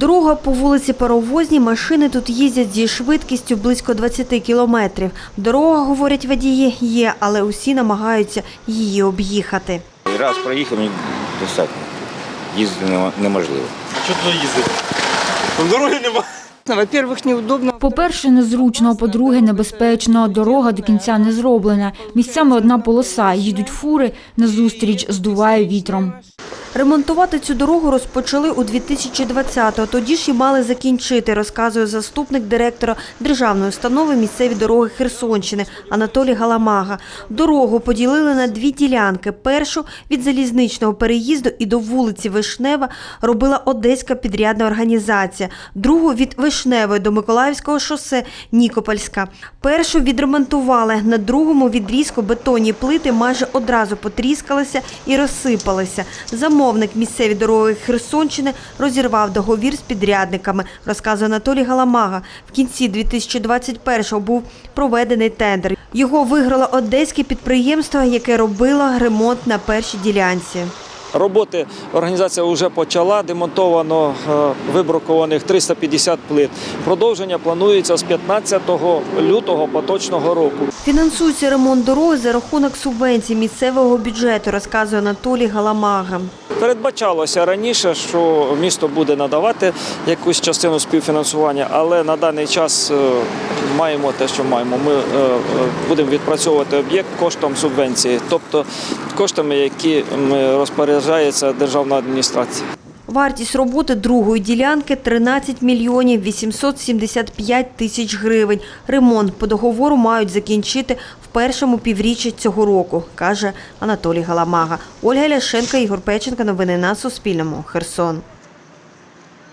Дорога по вулиці Паровозній, машини тут їздять зі швидкістю близько 20 кілометрів. Дорога, говорять водії, є, але усі намагаються її об'їхати. Раз проїхав, мені достатньо. Їздити неможливо. Що туди їздити? Там дороги нема. Во-первых, неудобно. По-перше, незручно, по-друге, небезпечно. Дорога до кінця не зроблена. Місцями одна полоса, їдуть фури, назустріч здуває вітром. Ремонтувати цю дорогу розпочали у 2020-го. Тоді ж і мали закінчити, розказує заступник директора державної установи місцеві дороги Херсонщини Анатолій Галамага. Дорогу поділили на дві ділянки. Першу від залізничного переїзду і до вулиці Вишнева робила Одеська підрядна організація. Другу від Вишневої до Миколаївського шосе Нікопольська. Першу відремонтували. На другому відрізку бетонні плити майже одразу потріскалися і розсипалися. Замовник місцеві дороги Херсонщини розірвав договір з підрядниками, розказує Анатолій Галамага. В кінці 2021-го був проведений тендер. Його виграло одеське підприємство, яке робило ремонт на першій ділянці. Роботи організація вже почала, демонтовано е, вибрукованих 350 плит. Продовження планується з 15 лютого поточного року. Фінансується ремонт дороги за рахунок субвенцій місцевого бюджету, розказує Анатолій Галамага. Передбачалося раніше, що місто буде надавати якусь частину співфінансування, але на даний час е, маємо те, що маємо. Ми е, будемо відпрацьовувати об'єкт коштом субвенції, тобто коштами, які м, розпоряджається державна адміністрація. Вартість роботи другої ділянки 13 мільйонів 875 тисяч гривень. Ремонт по договору мають закінчити в першому півріччі цього року, каже Анатолій Галамага. Ольга Ляшенка, Ігор Печенка. Новини на Суспільному. Херсон.